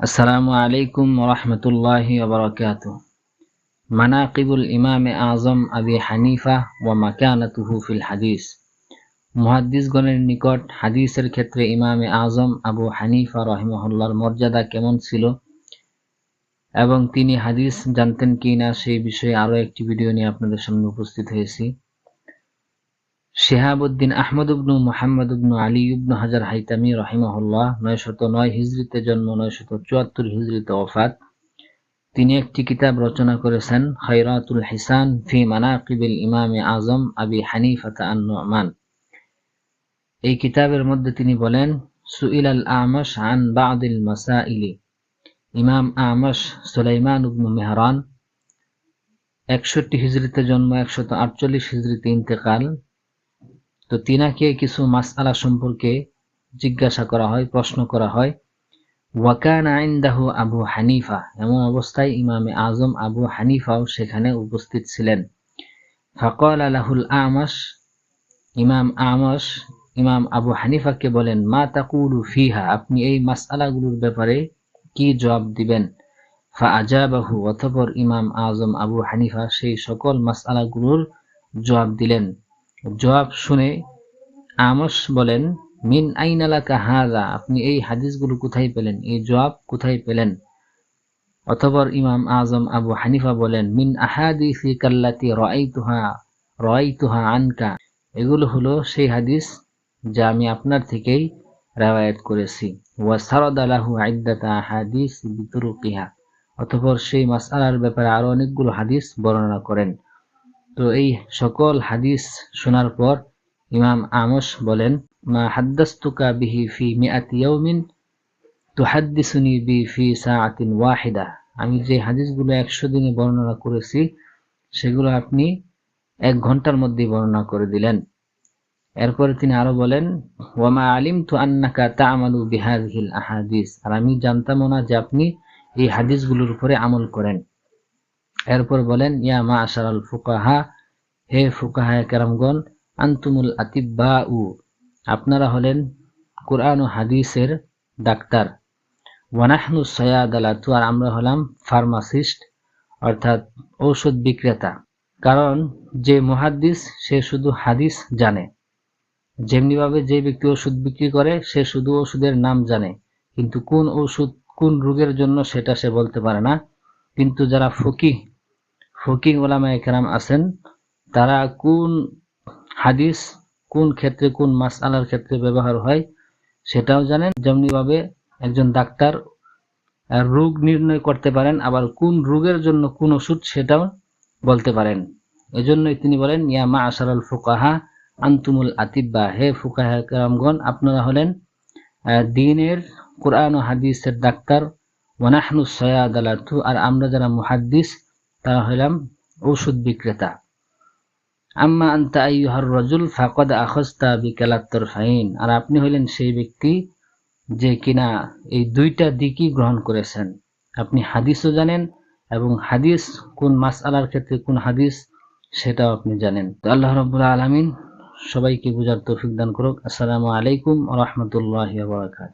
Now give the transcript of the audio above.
আসসালামু আলাইকুম রহমতুল্লাহি ওবরাকাত মানাকিবুল ইমামে আজম আবি হানিফা ওয়া মাকানাতুহু ফিল হাদিস। মুহাদ্দিসগণের নিকট হাদিসের ক্ষেত্রে ইমামে আজম আবু হানিফা রহিমহল্লার মর্যাদা কেমন ছিল এবং তিনি হাদিস জানতেন কি না সেই বিষয়ে আরও একটি ভিডিও নিয়ে আপনাদের সামনে উপস্থিত হয়েছি। শেহাবুদ্দিন আহমদ উবনু মোহাম্মদ উবনু আলী উবনু হাজার হাইতামি রহিমহল্লাহ নয়শত নয় হিজড়িতে জন্ম নয়শত চুয়াত্তর হিজড়িতে ওফাত। তিনি একটি কিতাব রচনা করেছেন খৈরাতুল হিসান ফি মানাকিবিল ইমামে আজম আবি হানিফাতা আন এই কিতাবের মধ্যে তিনি বলেন সুইল আল আমশ আন বাদিল মাসাইলি। ইমাম আমশ সুলাইমান উবনু মেহরান, একষট্টি হিজড়িতে জন্ম, একশত আটচল্লিশ হিজড়িতে ইন্তেকাল। তো তিনাকে কিছু মাসআলা সম্পর্কে জিজ্ঞাসা করা হয়, প্রশ্ন করা হয়। ওয়াকান আইন্দাহু আবু হানিফা, এমন অবস্থায় ইমামে আজম আবু হানিফাও সেখানে উপস্থিত ছিলেন। ফকল আলাহুল আমাস ইমাম আমস ইমাম আবু হানিফাকে বলেন, মা তাকুলু ফিহা, আপনি এই মাসআলাগুলোর ব্যাপারে কি জবাব দিবেন? ফা আজাবাহু অথপর ইমাম আজম আবু হানিফা সেই সকল মাসআলাগুলোর জবাব দিলেন। জবাব শুনে আমস বলেন, মিন আইনালাকা হাজা আপনি এই হাদিসগুলো কোথায় পেলেন? এই জবাব কোথায় পেলেন? অথবর ইমাম আজম আবু হানিফা বলেন, মিন আহাদিসি কাল্লাতি রাইতুহা রাইতুহা আনকা। এগুলো হলো সেই হাদিস যা আমি আপনার থেকেই রাওয়ায়াত করেছি। ওয়া সারদ আলাহু আইদ্দাতা হাদিস বিতুরুকিহা। অথপর সেই মাসআলার ব্যাপারে আরও অনেকগুলো হাদিস বর্ণনা করেন। তো এই সকল হাদিস শোনার পর ইমাম আমস বলেন, মা হাদ্দাস্তুকা বিহি ফি মিআতি ইয়াউমিন তুহাদ্দিসুনি বি ফি সাআতিন ওয়াহিদা। আমি যে হাদিসগুলো একশো দিনে বর্ণনা করেছি, সেগুলো আপনি এক ঘণ্টার মধ্যে বর্ণনা করে দিলেন। এরপরে তিনি আরও বলেন, ওয়ামা আলিম তু আন্নাকা তা'মালু বিহাযিহিল আহাদিস। আর আমি জানতাম না যে আপনি এই হাদিসগুলোর উপরে আমল করেন। এরপর বলেন, ইয়া মা আশারাল ফুকাহা হে ফুকাহা কেরামগণ, আন্তুমুল আতিব্বা উ আপনারা হলেন কোরআন ও হাদিসের ডাক্তার। ওয়ানাহনু সয়াদ আলাতু আর আমরা হলাম ফার্মাসিস্ট, অর্থাৎ ঔষধ বিক্রেতা। কারণ যে মহাদ্দিস, সে শুধু হাদিস জানে। যেমনিভাবে যে ব্যক্তি ওষুধ বিক্রি করে, সে শুধু ওষুধের নাম জানে। কিন্তু কোন ওষুধ কোন রোগের জন্য সেটা সে বলতে পারে না। কিন্তু যারা ফকি ফকি ওলামা একরাম আছেন তারা কোন হাদিস, কোন ক্ষেত্রে, কোন মাস আলার ক্ষেত্রে ব্যবহার হয় সেটাও জানেন। যেমনিভাবে একজন ডাক্তার রোগ নির্ণয় করতে পারেন, আবার কোন রোগের জন্য কোন ওষুধ সেটাও বলতে পারেন। এজন্যই তিনি বলেন, ইয়া মা আশারাল ফুকাহা আন্তুমুল আতিব্বা। হে ফুকাহা কেরামগণ, আপনারা হলেন দিনের কোরআন ও হাদিসের ডাক্তার। ওয়ানাহনু সয়াদ আর আমরা যারা মুহাদ্দিস, তারা হলাম ঔষধ বিক্রেতা। আম্মা আন্তা আইয়ুহার রজুল ফাকদ আখস্তা বিকালাত্তর ফাইন আর আপনি হলেন সেই ব্যক্তি যে কিনা এই দুইটা দিকই গ্রহণ করেছেন। আপনি হাদিসও জানেন এবং হাদিস কোন মাস আলার ক্ষেত্রে কোন হাদিস সেটাও আপনি জানেন। তো আল্লাহ রবুল্লা আলমিন সবাইকে বুঝার তৌফিক দান করুক। আসসালামু আলাইকুম রহমতুল্লাহ বারকাত